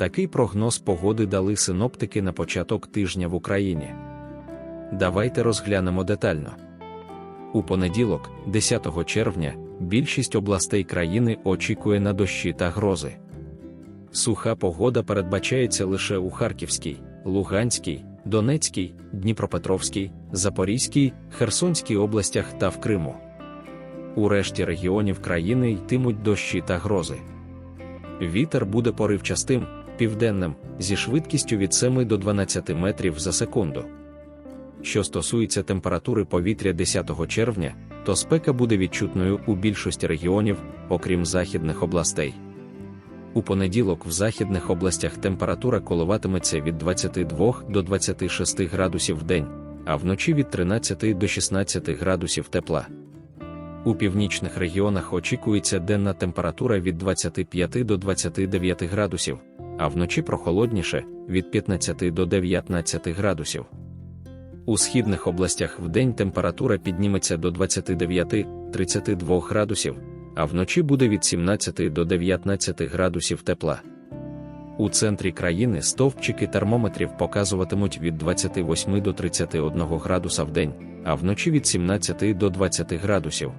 Такий прогноз погоди дали синоптики на початок тижня в Україні. Давайте розглянемо детально. У понеділок, 10 червня, більшість областей країни очікує на дощі та грози. Суха погода передбачається лише у Харківській, Луганській, Донецькій, Дніпропетровській, Запорізькій, Херсонській областях та в Криму. У решті регіонів країни йтимуть дощі та грози. Вітер буде поривчастим, південним, зі швидкістю від 7 до 12 метрів за секунду. Що стосується температури повітря 10 червня, то спека буде відчутною у більшості регіонів, окрім західних областей. У понеділок в західних областях температура коливатиметься від 22 до 26 градусів в день, а вночі від 13 до 16 градусів тепла. У північних регіонах очікується денна температура від 25 до 29 градусів, а вночі прохолодніше від 15 до 19 градусів. У східних областях вдень температура підніметься до 29-32 градусів, а вночі буде від 17 до 19 градусів тепла. У центрі країни стовпчики термометрів показуватимуть від 28 до 31 градуса в день, а вночі від 17 до 20 градусів.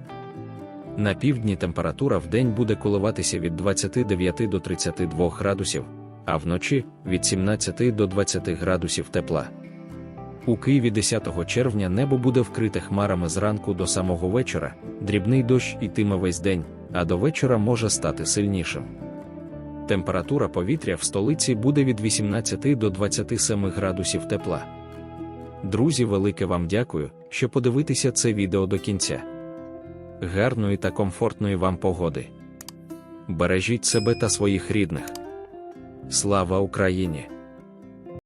На півдні температура в день буде коливатися від 29 до 32 градусів, а вночі від 17 до 20 градусів тепла. У Києві 10 червня небо буде вкрите хмарами зранку до самого вечора, дрібний дощ ітиме весь день, а до вечора може стати сильнішим. Температура повітря в столиці буде від 18 до 27 градусів тепла. Друзі, велике вам дякую, що подивитеся це відео до кінця. Гарної та комфортної вам погоди. Бережіть себе та своїх рідних. Слава Україні!